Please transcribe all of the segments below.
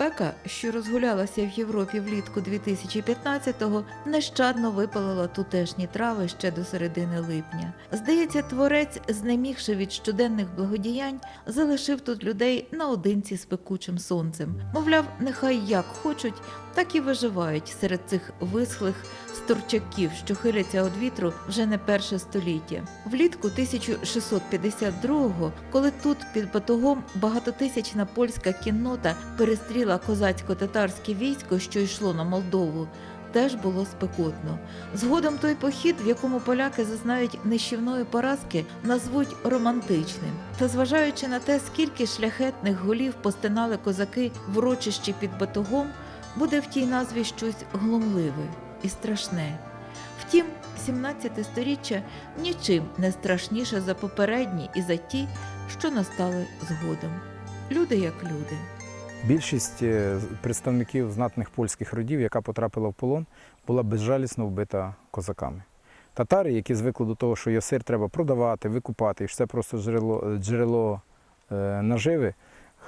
Спека, що розгулялася в Європі влітку 2015-го, нещадно випалила тутешні трави ще до середини липня. Здається, творець, знемігши від щоденних благодіянь, залишив тут людей наодинці з пекучим сонцем. Мовляв, нехай як хочуть, так і виживають серед цих висхлих сторчаків, що хиляться від вітру вже не перше століття. Влітку 1652-го, коли тут під батогом багатотисячна польська кіннота перестріла козацько-татарське військо, що йшло на Молдову. Теж було спекотно. Згодом той похід, в якому поляки зазнають нищівної поразки, назвуть романтичним. Та зважаючи на те, скільки шляхетних голів постинали козаки в урочищі під батогом, буде в тій назві щось глумливе і страшне. Втім, 17 сторіччя нічим не страшніше за попередні і за ті, що настали згодом. Люди як люди. Більшість е, представників знатних польських родів, яка потрапила в полон, була безжалісно вбита козаками. Татари, які звикли до того, що ясир треба продавати, викупати, і це просто джерело, джерело е, наживи,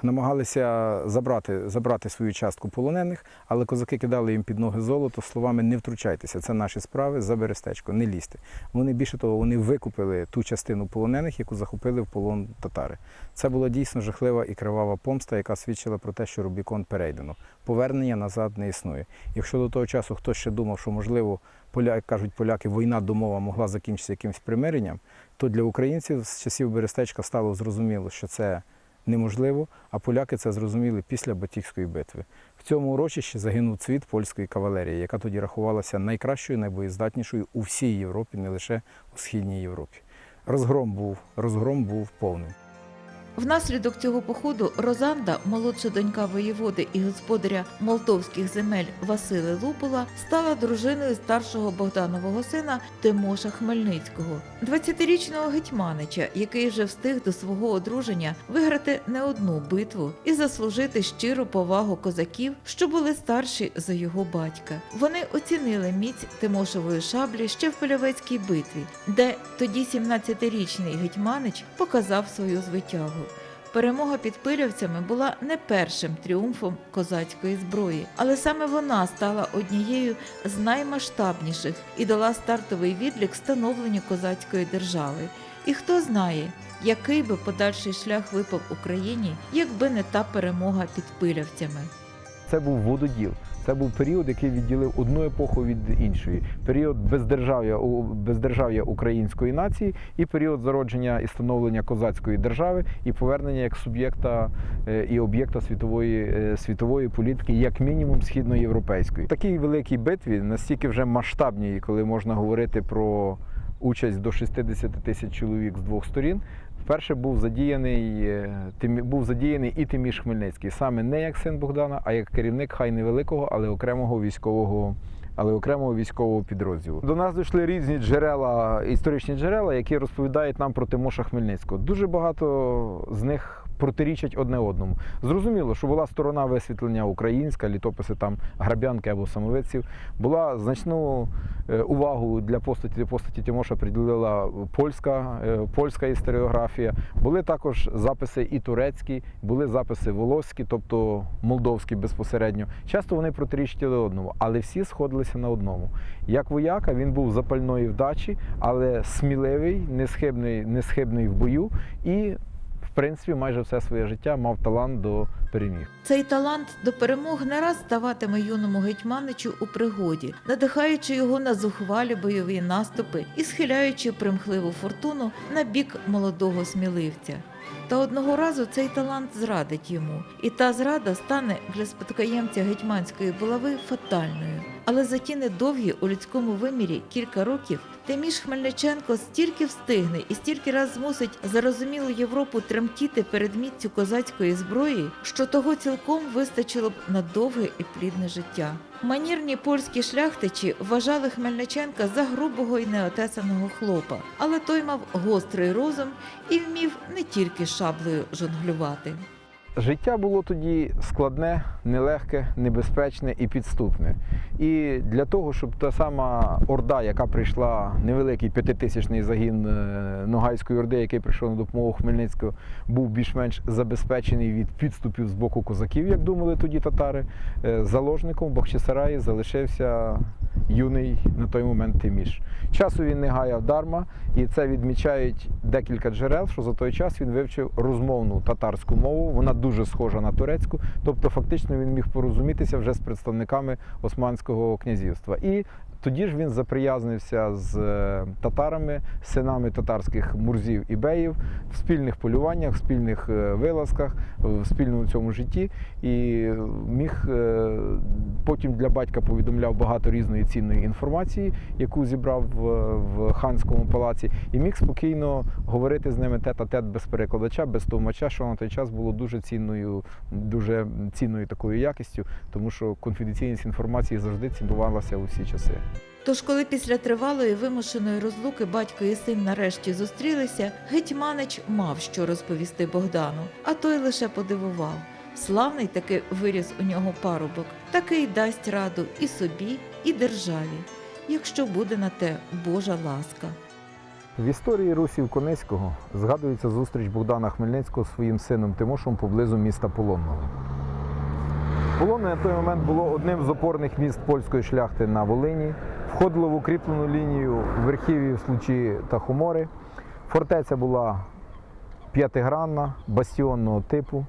намагалися забрати, забрати свою частку полонених, але козаки кидали їм під ноги золото словами не втручайтеся, це наші справи, за берестечко, не лізьте. Вони більше того, вони викупили ту частину полонених, яку захопили в полон татари. Це була дійсно жахлива і кривава помста, яка свідчила про те, що Рубікон перейдено. Повернення назад не існує. Якщо до того часу хтось ще думав, що можливо, поля, як кажуть поляки, війна домова могла закінчитися якимось примиренням, то для українців з часів Берестечка стало зрозуміло, що це неможливо, а поляки це зрозуміли після Батікської битви. В цьому урочищі загинув цвіт польської кавалерії, яка тоді рахувалася найкращою, найбоєздатнішою у всій Європі, не лише у східній Європі. Розгром був, розгром був повний. Внаслідок цього походу Розанда, молодша донька воєводи і господаря молдовських земель Васили Лупула, стала дружиною старшого Богданового сина Тимоша Хмельницького, 20-річного гетьманича, який вже встиг до свого одруження виграти не одну битву і заслужити щиру повагу козаків, що були старші за його батька. Вони оцінили міць Тимошової шаблі ще в Полявецькій битві, де тоді 17-річний гетьманич показав свою звитягу. Перемога під пилівцями була не першим тріумфом козацької зброї, але саме вона стала однією з наймасштабніших і дала стартовий відлік становленню козацької держави. І хто знає, який би подальший шлях випав Україні, якби не та перемога під пилявцями. Це був вододіл. Це був період, який відділив одну епоху від іншої. Період бездержав'я, бездержав'я української нації і період зародження і становлення козацької держави і повернення як суб'єкта е, і об'єкта світової, е, світової політики, як мінімум східноєвропейської. В такій великій битві, настільки вже масштабній, коли можна говорити про участь до 60 тисяч чоловік з двох сторін. Вперше був задіяний, е, був задіяний і Тиміш Хмельницький, саме не як син Богдана, а як керівник хай невеликого, але окремого військового. Але окремого військового підрозділу до нас дійшли різні джерела, історичні джерела, які розповідають нам про Тимоша Хмельницького. Дуже багато з них протирічать одне одному. Зрозуміло, що була сторона висвітлення українська, літописи там грабянки або самовиців. Була значну е, увагу для постаті постаті Тимоша приділила польська, е, польська історіографія. Були також записи і турецькі, були записи волоські, тобто молдовські безпосередньо. Часто вони протирічили одному, але всі сходилися на одному. Як вояка він був запальної вдачі, але сміливий, несхибний, несхибний в бою і. В принципі, майже все своє життя мав талант до переміг. Цей талант до перемог не раз ставатиме юному гетьманичу у пригоді, надихаючи його на зухвалі бойові наступи і схиляючи примхливу фортуну на бік молодого сміливця. Та одного разу цей талант зрадить йому, і та зрада стане для спадкоємця гетьманської булави фатальною. Але за ті недовгі у людському вимірі кілька років Тиміш Хмельниченко стільки встигне і стільки раз змусить зарозумілу Європу тремтіти перед міцю козацької зброї, що того цілком вистачило б на довге і плідне життя. Манірні польські шляхтичі вважали Хмельниченка за грубого і неотесаного хлопа, але той мав гострий розум і вмів не тільки шаблею жонглювати. Життя було тоді складне, нелегке, небезпечне і підступне. І для того, щоб та сама Орда, яка прийшла, невеликий п'ятитисячний загін е, Ногайської Орди, який прийшов на допомогу Хмельницького, був більш-менш забезпечений від підступів з боку козаків, як думали тоді татари, е, заложником в Бахчисараї залишився юний на той момент Тиміш. Часу він не гаяв дарма, і це відмічають декілька джерел, що за той час він вивчив розмовну татарську мову. Вона дуже схожа на турецьку, тобто фактично він міг порозумітися вже з представниками Османського князівства. І тоді ж він заприязнився з е, татарами, синами татарських мурзів і беїв в спільних полюваннях, в спільних е, вилазках, в спільному цьому житті. І міг е, потім для батька повідомляв багато різної цінної інформації, яку зібрав в, ханському палаці, і міг спокійно говорити з ними тет-а-тет без перекладача, без товмача, що на той час було дуже цінною, дуже цінною такою якістю, тому що конфіденційність інформації завжди цінувалася у всі часи. Тож, коли після тривалої вимушеної розлуки батько і син нарешті зустрілися, гетьманич мав що розповісти Богдану, а той лише подивував. Славний таки виріс у нього парубок, такий дасть раду і собі, і державі, якщо буде на те Божа ласка. В історії Русів Конецького згадується зустріч Богдана Хмельницького з своїм сином Тимошем поблизу міста Полонного. Полонне на той момент було одним з опорних міст польської шляхти на Волині, входило в укріплену лінію верхів'їв Случі та Хомори. Фортеця була п'ятигранна, бастіонного типу.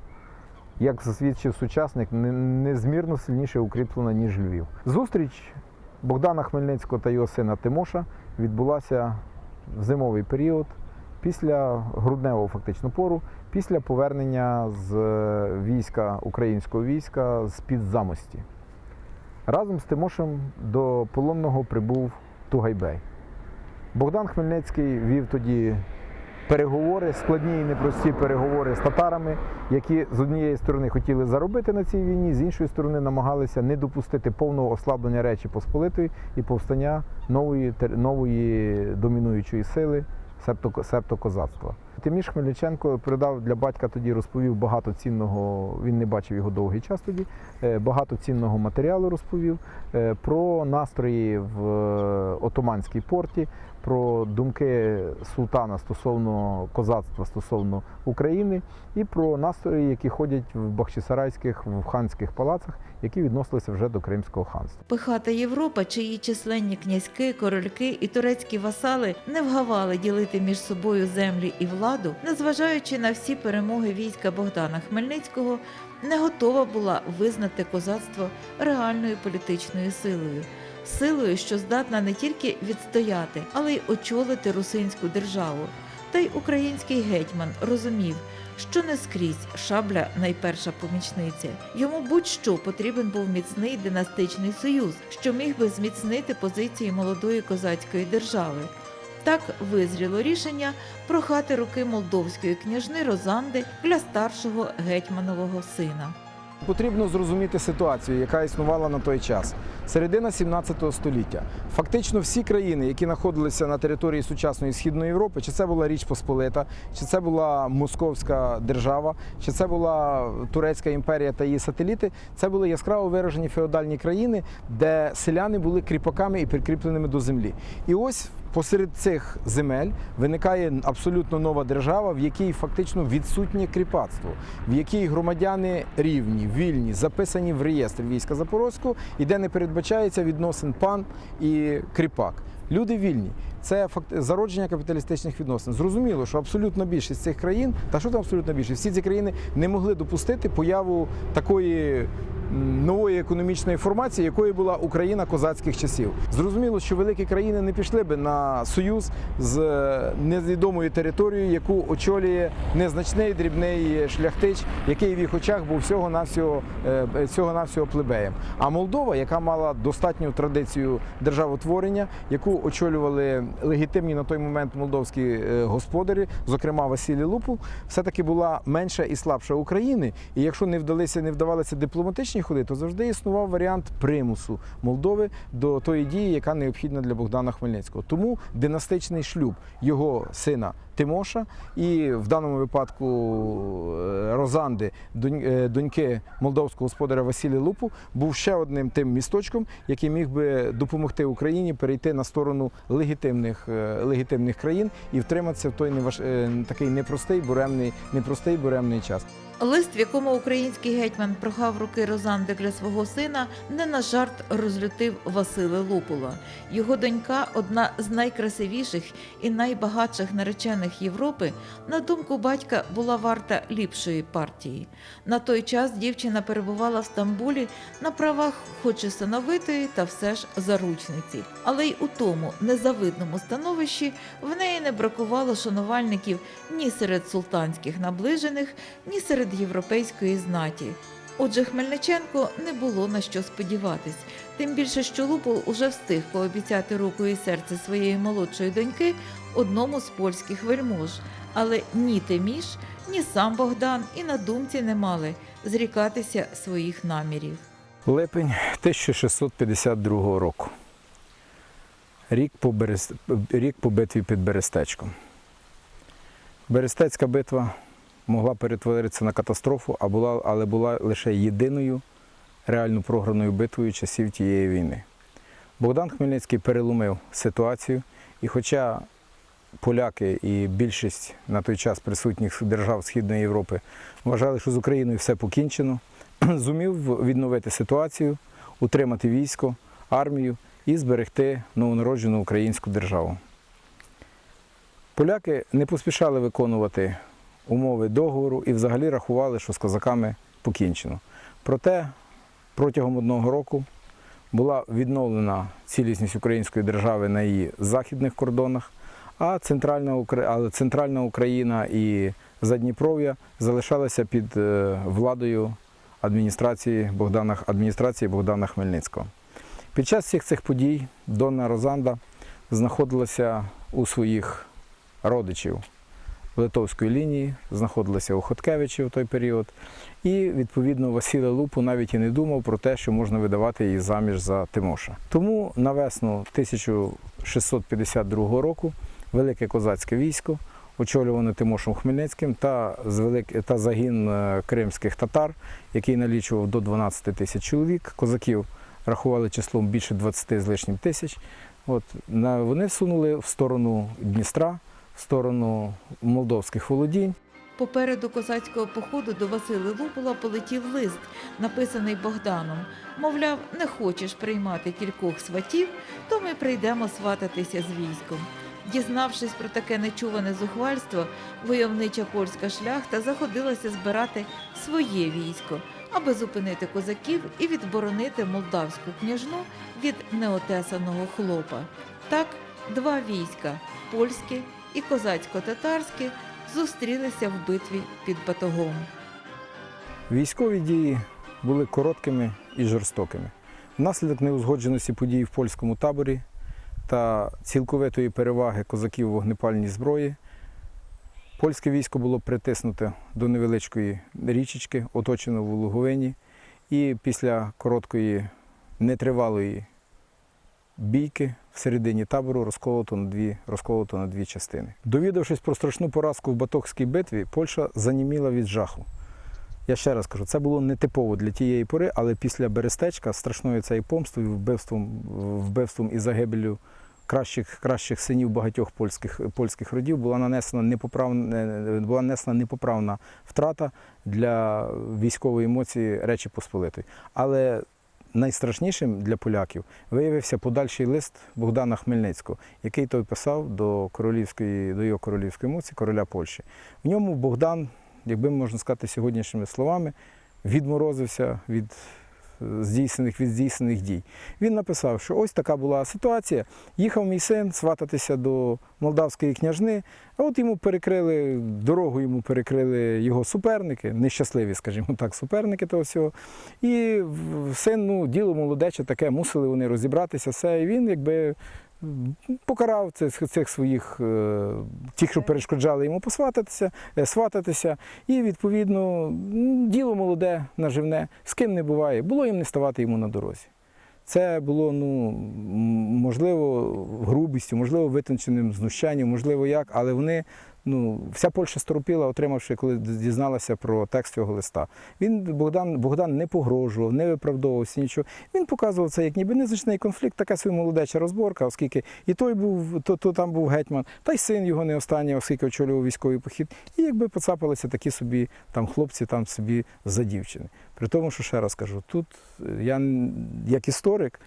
Як засвідчив сучасник, незмірно сильніше укріплена, ніж Львів. Зустріч Богдана Хмельницького та його сина Тимоша відбулася в зимовий період, після грудневого фактично пору, після повернення з е, війська українського війська з під замості. Разом з Тимошем до полонного прибув Тугайбей. Богдан Хмельницький вів тоді переговори, складні і непрості переговори з татарами, які з однієї сторони хотіли заробити на цій війні, з іншої сторони намагалися не допустити повного ослаблення Речі Посполитої і повстання нової, нової домінуючої сили септо. Тиміш Хмельниченко передав для батька тоді, розповів багато цінного, він не бачив його довгий час тоді, е, багато цінного матеріалу розповів е, про настрої в е, Отоманській порті, про думки султана стосовно козацтва, стосовно України, і про настрої, які ходять в бахчисарайських, в ханських палацах, які відносилися вже до Кримського ханства. Пихата Європа, чиї численні князьки, корольки і турецькі васали не вгавали ділити між собою землі і владу, незважаючи на всі перемоги війська Богдана Хмельницького, не готова була визнати козацтво реальною політичною силою. Силою, що здатна не тільки відстояти, але й очолити русинську державу. Та й український гетьман розумів, що не скрізь шабля найперша помічниця. Йому будь-що потрібен був міцний династичний союз, що міг би зміцнити позиції молодої козацької держави. Так визріло рішення прохати руки молдовської княжни Розанди для старшого гетьманового сина. Потрібно зрозуміти ситуацію, яка існувала на той час. Середина 17 століття. Фактично всі країни, які знаходилися на території сучасної східної Європи, чи це була Річ Посполита, чи це була Московська держава, чи це була Турецька імперія та її сателіти, це були яскраво виражені феодальні країни, де селяни були кріпаками і прикріпленими до землі. І ось посеред цих земель виникає абсолютно нова держава, в якій фактично відсутнє кріпацтво, в якій громадяни рівні, вільні, записані в реєстр війська Запорозького, і де не передбачається відносин пан і кріпак. Люди вільні. Це факт зародження капіталістичних відносин. Зрозуміло, що абсолютно більшість цих країн, та що там абсолютно більшість, всі ці країни не могли допустити появу такої нової економічної формації, якою була Україна козацьких часів. Зрозуміло, що великі країни не пішли би на союз з е, невідомою територією, яку очолює незначний дрібний шляхтич, який в їх очах був всього навсього всього навсього плебеєм. А Молдова, яка мала достатню традицію державотворення, яку очолювали легітимні на той момент молдовські е, господарі, зокрема Василій Лупул, все-таки була менша і слабша України. І якщо не вдалися, не вдавалися дипломатичні ходи, то завжди існував варіант примусу Молдови до тої дії, яка необхідна для Богдана Хмельницького. Тому династичний шлюб його сина Тимоша і в даному випадку е, Розанди, е, доньки молдовського господаря Василія Лупу, був ще одним тим місточком, який міг би допомогти Україні перейти на сторону легітимних, е, легітимних країн і втриматися в той неваж... такий непростий буремний, непростий буремний час. Лист, в якому український гетьман прохав руки Розанди для свого сина, не на жарт розлютив Васила Лупула. Його донька, одна з найкрасивіших і найбагатших наречених Європи, на думку батька, була варта ліпшої партії. На той час дівчина перебувала в Стамбулі на правах, хоч і сановитої, та все ж заручниці. Але й у тому незавидному становищі в неї не бракувало шанувальників ні серед султанських наближених, ні серед європейської знаті. Отже, Хмельниченко не було на що сподіватись, тим більше, що Лупол уже встиг пообіцяти руку і серце своєї молодшої доньки одному з польських вельмож. Але ні Теміш, ні сам Богдан і на думці не мали зрікатися своїх намірів. Липень 1652 року. Рік по, Берес... рік по битві під Берестечком. Берестецька битва могла перетворитися на катастрофу, а була, але була лише єдиною реально програною битвою часів тієї війни. Богдан Хмельницький переломив ситуацію, і хоча поляки і більшість на той час присутніх держав Східної Європи вважали, що з Україною все покінчено, зумів відновити ситуацію, утримати військо, армію і зберегти новонароджену українську державу. Поляки не поспішали виконувати умови договору і взагалі рахували, що з козаками покінчено. Проте протягом одного року була відновлена цілісність української держави на її західних кордонах, а центральна, але центральна Україна і Задніпров'я залишалися під е, владою адміністрації Богдана, адміністрації Богдана Хмельницького. Під час всіх цих подій Донна Розанда знаходилася у своїх родичів Литовської лінії, знаходилася у Хоткевичі в той період. І, відповідно, Василя Лупу навіть і не думав про те, що можна видавати її заміж за Тимоша. Тому на весну 1652 року велике козацьке військо, очолюване Тимошем Хмельницьким та, та загін е, кримських татар, який налічував до 12 тисяч чоловік. Козаків рахували числом більше 20 з лишнім тисяч. От. Вони сунули в сторону Дністра, в сторону молдовських володінь. Попереду козацького походу до Васили Лупула полетів лист, написаний Богданом. Мовляв, не хочеш приймати кількох сватів, то ми прийдемо свататися з військом. Дізнавшись про таке нечуване зухвальство, войовнича польська шляхта заходилася збирати своє військо, аби зупинити козаків і відборонити молдавську княжну від неотесаного хлопа. Так, два війська польське і козацько-татарське зустрілися в битві під Батогом. Військові дії були короткими і жорстокими. Внаслідок неузгодженості подій в польському таборі та цілковитої переваги козаків вогнепальній зброї, польське військо було притиснуте до невеличкої річечки, оточено в Луговині, і після короткої нетривалої бійки всередині табору розколото на дві, розколото на дві частини. Довідавшись про страшну поразку в Батокській битві, Польща заніміла від жаху. Я ще раз кажу, це було нетипово для тієї пори, але після Берестечка страшною цією помстою, вбивством, вбивством і загибелю кращих, кращих синів багатьох польських, польських родів була нанесена непоправна, була нанесена непоправна втрата для військової емоції Речі Посполитої. Але найстрашнішим для поляків виявився подальший лист Богдана Хмельницького, який той писав до королівської, до його королівської моці, короля Польщі. В ньому Богдан, якби можна сказати сьогоднішніми словами, відморозився від здійснених від здійснених дій. Він написав, що ось така була ситуація. Їхав мій син свататися до молдавської княжни, а от йому перекрили дорогу, йому перекрили його суперники, нещасливі, скажімо так, суперники того всього. І син, ну, діло молодече таке, мусили вони розібратися, все. І він якби покарав цих, цих своїх, е, тих, що перешкоджали йому посвататися, е, свататися. І відповідно діло молоде, наживне, з ким не буває, було їм не ставати йому на дорозі. Це було, ну, можливо, грубістю, можливо, витонченим знущанням, можливо, як, але вони Ну, вся Польща сторопіла, отримавши, коли дізналася про текст цього листа. Він Богдан, Богдан не погрожував, не виправдовувався нічого. Він показував це як ніби незначний конфлікт, така собі молодеча розборка, оскільки і той був, то, то там був гетьман, та й син його не останній, оскільки очолював військовий похід. І якби поцапалися такі собі там хлопці там собі за дівчини. При тому, що ще раз кажу, тут е, я як історик.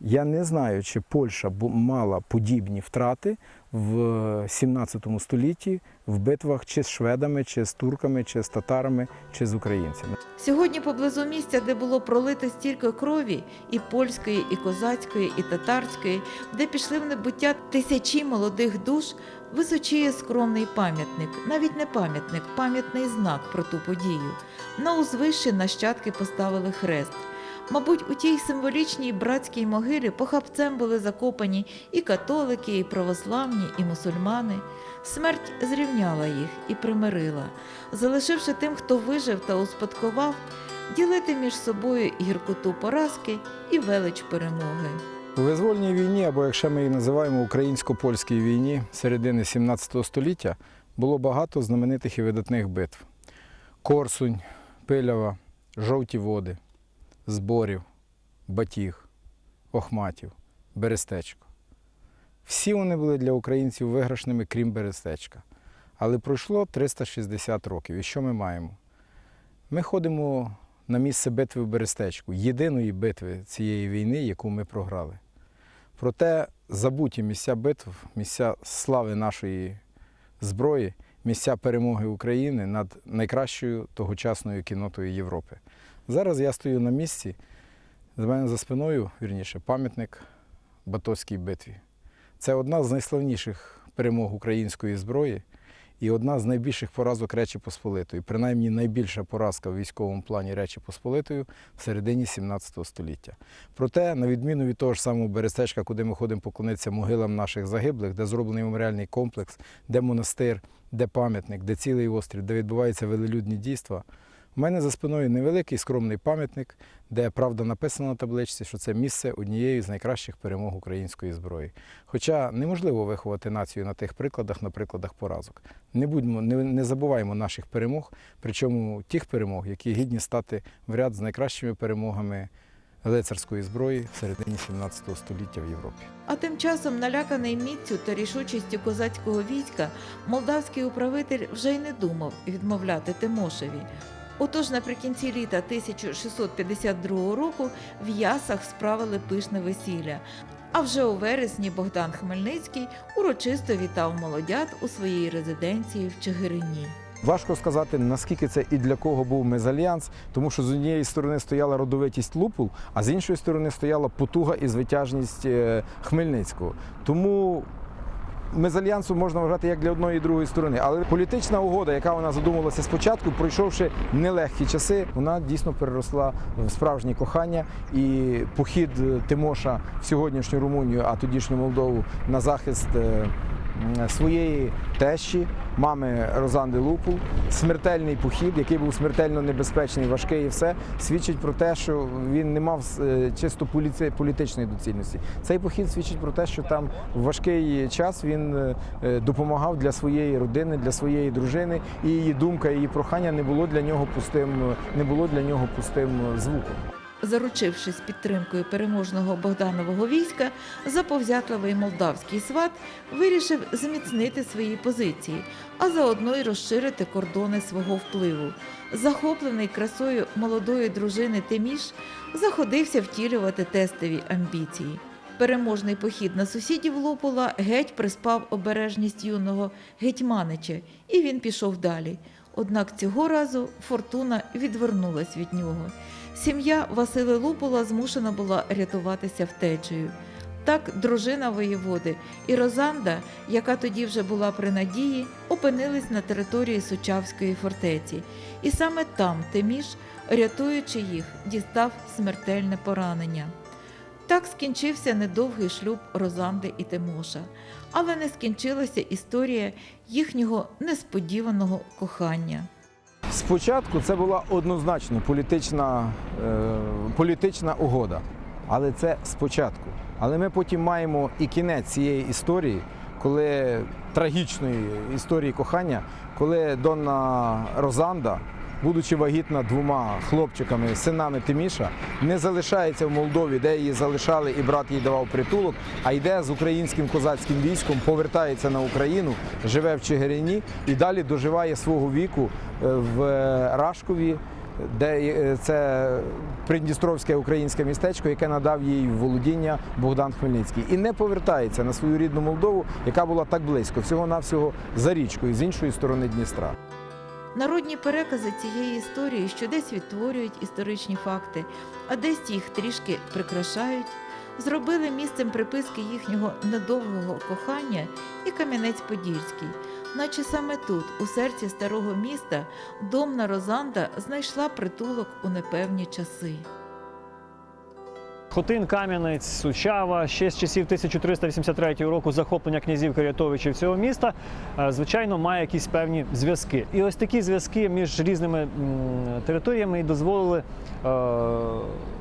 Я не знаю, чи Польща мала подібні втрати в 17 столітті в битвах чи з шведами, чи з турками, чи з татарами, чи з українцями. Сьогодні поблизу місця, де було пролито стільки крові, і польської, і козацької, і татарської, де пішли в небуття тисячі молодих душ, височіє скромний пам'ятник, навіть не пам'ятник, пам'ятний знак про ту подію. На узвищі нащадки поставили хрест. Мабуть, у тій символічній братській могилі похапцем були закопані і католики, і православні, і мусульмани. Смерть зрівняла їх і примирила, залишивши тим, хто вижив та успадкував, ділити між собою гіркоту поразки і велич перемоги. У визвольній війні, або якщо ми її називаємо українсько-польській війні середини 17 століття, було багато знаменитих і видатних битв: Корсунь, Пилява, Жовті води, Зборів, Батіг, Охматів, Берестечко. Всі вони були для українців виграшними, крім Берестечка. Але пройшло 360 років. І що ми маємо? Ми ходимо на місце битви в Берестечку, єдиної битви цієї війни, яку ми програли. Проте забуті місця битв, місця слави нашої зброї, місця перемоги України над найкращою тогочасною кіннотою Європи. Зараз я стою на місці, з мене за спиною, вірніше, пам'ятник Батоцькій битві. Це одна з найславніших перемог української зброї і одна з найбільших поразок Речі Посполитої, принаймні найбільша поразка в військовому плані Речі Посполитої в середині 17 століття. Проте, на відміну від того ж самого Берестечка, куди ми ходимо поклонитися могилам наших загиблих, де зроблений меморіальний комплекс, де монастир, де пам'ятник, де цілий острів, де відбуваються велелюдні дійства. У мене за спиною невеликий скромний пам'ятник, де правда написано на табличці, що це місце однієї з найкращих перемог української зброї. Хоча неможливо виховати націю на тих прикладах, на прикладах поразок. Не будьмо, не, не забуваємо наших перемог, причому тих перемог, які гідні стати в ряд з найкращими перемогами лицарської зброї в середині 17 століття в Європі. А тим часом, наляканий міцю та рішучістю козацького війська, молдавський управитель вже й не думав відмовляти Тимошеві. Отож, наприкінці літа 1652 року в Ясах справили пишне весілля. А вже у вересні Богдан Хмельницький урочисто вітав молодят у своїй резиденції в Чигирині. Важко сказати, наскільки це і для кого був мезальянс, тому що з однієї сторони стояла родовитість Лупул, а з іншої сторони стояла потуга і звитяжність е, Хмельницького. Тому мезальянсу можна вважати як для одної і другої сторони. Але політична угода, яка вона задумувалася спочатку, пройшовши нелегкі часи, вона дійсно переросла в справжнє кохання. І похід Тимоша в сьогоднішню Румунію, а тодішню Молдову на захист. Своєї тещі, мами Розанди Лупул, смертельний похід, який був смертельно небезпечний, важкий і все, свідчить про те, що він не мав е, чисто політичної доцільності. Цей похід свідчить про те, що там в важкий час він е, е, допомагав для своєї родини, для своєї дружини, і її думка, її прохання не було для нього пустим, не було для нього пустим звуком. Заручившись підтримкою переможного Богданового війська, заповзятливий молдавський сват вирішив зміцнити свої позиції, а заодно й розширити кордони свого впливу. Захоплений красою молодої дружини Тиміш заходився втілювати тестові амбіції. Переможний похід на сусідів Лопула геть приспав обережність юного гетьманича, і він пішов далі. Однак цього разу фортуна відвернулась від нього. Сім'я Васили Лупула змушена була рятуватися втечею. Так, дружина воєводи і Розанда, яка тоді вже була при надії, опинились на території Сучавської фортеці. І саме там Тиміш, рятуючи їх, дістав смертельне поранення. Так скінчився недовгий шлюб Розанди і Тимоша, але не скінчилася історія їхнього несподіваного кохання. Спочатку це була однозначно політична, е, політична угода. Але це спочатку. Але ми потім маємо і кінець цієї історії, коли трагічної історії кохання, коли Донна Розанда, будучи вагітна двома хлопчиками, синами Тиміша, не залишається в Молдові, де її залишали і брат їй давав притулок, а йде з українським козацьким військом, повертається на Україну, живе в Чигирині і далі доживає свого віку е, в е, Рашкові, де е, це Придністровське українське містечко, яке надав їй володіння Богдан Хмельницький, і не повертається на свою рідну Молдову, яка була так близько, всього навсього за річкою з іншої сторони Дністра. Народні перекази цієї історії, що десь відтворюють історичні факти, а десь їх трішки прикрашають, зробили місцем приписки їхнього недовгого кохання і Кам'янець-Подільський, наче саме тут, у серці старого міста, домна Розанда знайшла притулок у непевні часи. Хотин, Кам'янець, Сучава ще з часів 1383 року захоплення князів Карятовичів цього міста, е, звичайно, має якісь певні зв'язки. І ось такі зв'язки між різними територіями і дозволили е,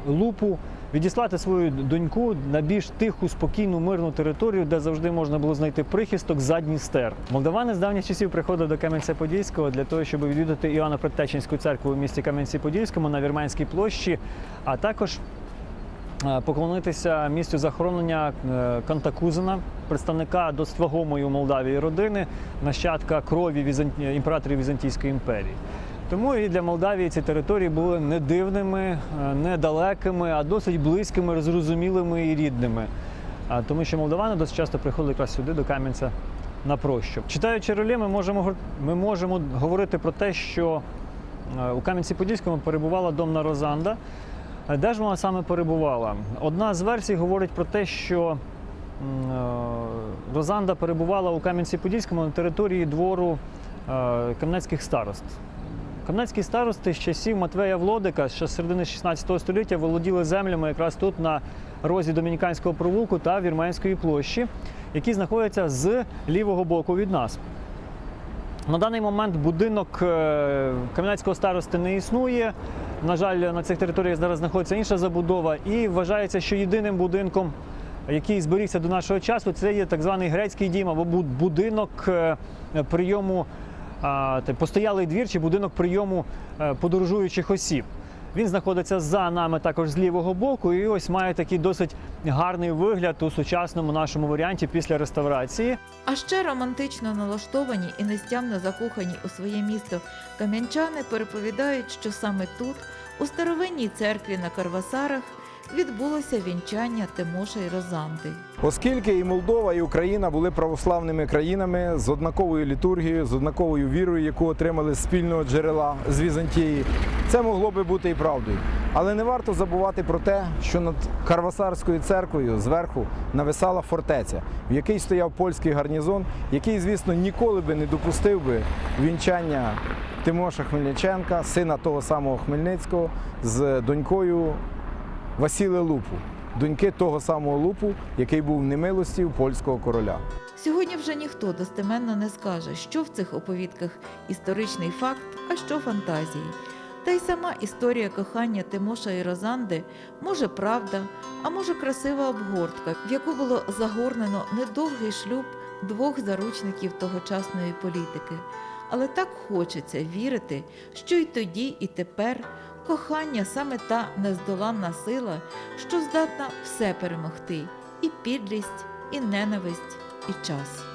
Лупу відіслати свою доньку на більш тиху, спокійну, мирну територію, де завжди можна було знайти прихисток за Дністер. Молдавани з давніх часів приходили до Кам'янця-Подільського для того, щоб відвідати Іоанна Предтеченську церкву у місті Кам'янці-Подільському на Вірменській площі, а також поклонитися місцю захоронення е, Кантакузена, представника досить вагомої у Молдавії родини, нащадка крові Візант- імператорів Візантійської імперії. Тому і для Молдавії ці території були не дивними, е, не далекими, а досить близькими, зрозумілими і рідними. Тому що молдавани досить часто приходили якраз сюди, до Кам'янця на прощу. Читаючи реле, ми можемо, ми можемо говорити про те, що е, у Кам'янці-Подільському перебувала домна Розанда. Де ж вона саме перебувала? Одна з версій говорить про те, що е, Розанда перебувала у Кам'янці-Подільському на території двору е, кам'янецьких старост. Кам'янецькі старости з часів Матвея Влодика, ще з середини 16 століття, володіли землями якраз тут на розі Домініканського провулку та Вірменської площі, які знаходяться з лівого боку від нас. На даний момент будинок е, Кам'янецького старости не існує. На жаль, на цих територіях зараз знаходиться інша забудова, і вважається, що єдиним будинком, який зберігся до нашого часу, це є так званий грецький дім або будинок е, прийому, постоялий двір чи будинок прийому е, подорожуючих осіб. Він знаходиться за нами також з лівого боку, і ось має такий досить гарний вигляд у сучасному нашому варіанті після реставрації. А ще романтично налаштовані і нестямно закохані у своє місто кам'янчани переповідають, що саме тут, у старовинній церкві на Карвасарах, відбулося вінчання Тимоша і Розанди. Оскільки і Молдова, і Україна були православними країнами з однаковою літургією, з однаковою вірою, яку отримали з спільного джерела з Візантії, це могло би бути і правдою. Але не варто забувати про те, що над Карвасарською церквою зверху нависала фортеця, в якій стояв польський гарнізон, який, звісно, ніколи би не допустив би вінчання Тимоша Хмельниченка, сина того самого Хмельницького, з донькою Василе Лупу, доньки того самого Лупу, який був в немилості у польського короля. Сьогодні вже ніхто достеменно не скаже, що в цих оповідках історичний факт, а що фантазії. Та й сама історія кохання Тимоша і Розанди може правда, а може красива обгортка, в яку було загорнено недовгий шлюб двох заручників тогочасної політики. Але так хочеться вірити, що й тоді, і тепер кохання саме та нездоланна сила, що здатна все перемогти, і підлість, і ненависть, і час.